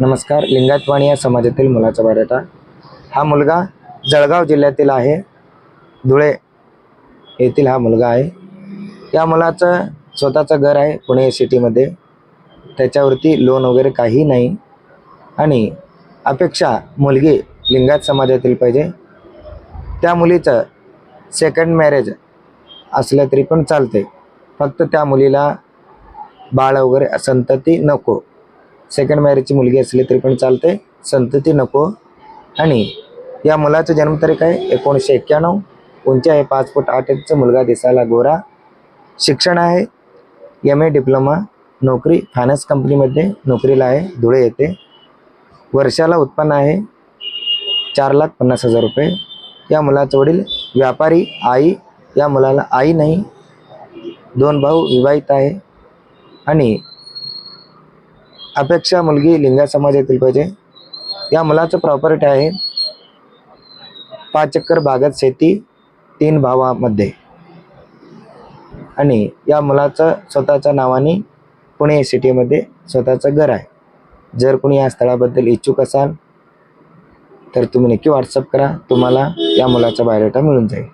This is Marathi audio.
नमस्कार लिंगायतवाणी या समाजातील मुलाचा बायोडाटा हा मुलगा जळगाव जिल्ह्यातील आहे. धुळे येथील हा मुलगा आहे. या मुलाचं स्वतःचं घर आहे पुणे सिटीमध्ये. त्याच्यावरती लोन वगैरे काही नाही. आणि अपेक्षा मुलगी लिंगायत समाजातील पाहिजे. त्या मुलीचं सेकंड मॅरेज असलं तरी पण चालते फक्त त्या मुलीला बाळ वगैरे संतती नको. सेकंड मॅरेजची मुलगी असली तरी पण चालते संतती नको. आणि या मुलाचं जन्मतारीख आहे एकोणीसशे एक्क्याण्णव. उंची आहे पाच फूट आठ इंच मुलगा दिसायला गोरा. शिक्षण आहे. एम ए डिप्लोमा नोकरी फायनान्स कंपनीमध्ये नोकरीला आहे. धुळे येते. वर्षाला उत्पन्न आहे. चार लाख पन्नास हजार रुपये. या मुलाचं वडील व्यापारी आई. या मुलाला आई नाही. दोन भाऊ विवाहित आहे. आणि अपेक्षा मुलगी लिंगा समाजातील पाहिजे. या मुलाचं प्रॉपर्टी आहे. पाच एकर भागात शेती तीन भावामध्ये. आणि या मुलाचं स्वतःच्या नावाने पुणे सिटीमध्ये स्वतःचं घर आहे. जर कोणी या स्थळाबद्दल इच्छुक असाल तर तुम्ही नक्की व्हॉट्सअप करा. तुम्हाला या मुलाचा बायोडेटा मिळून जाईल.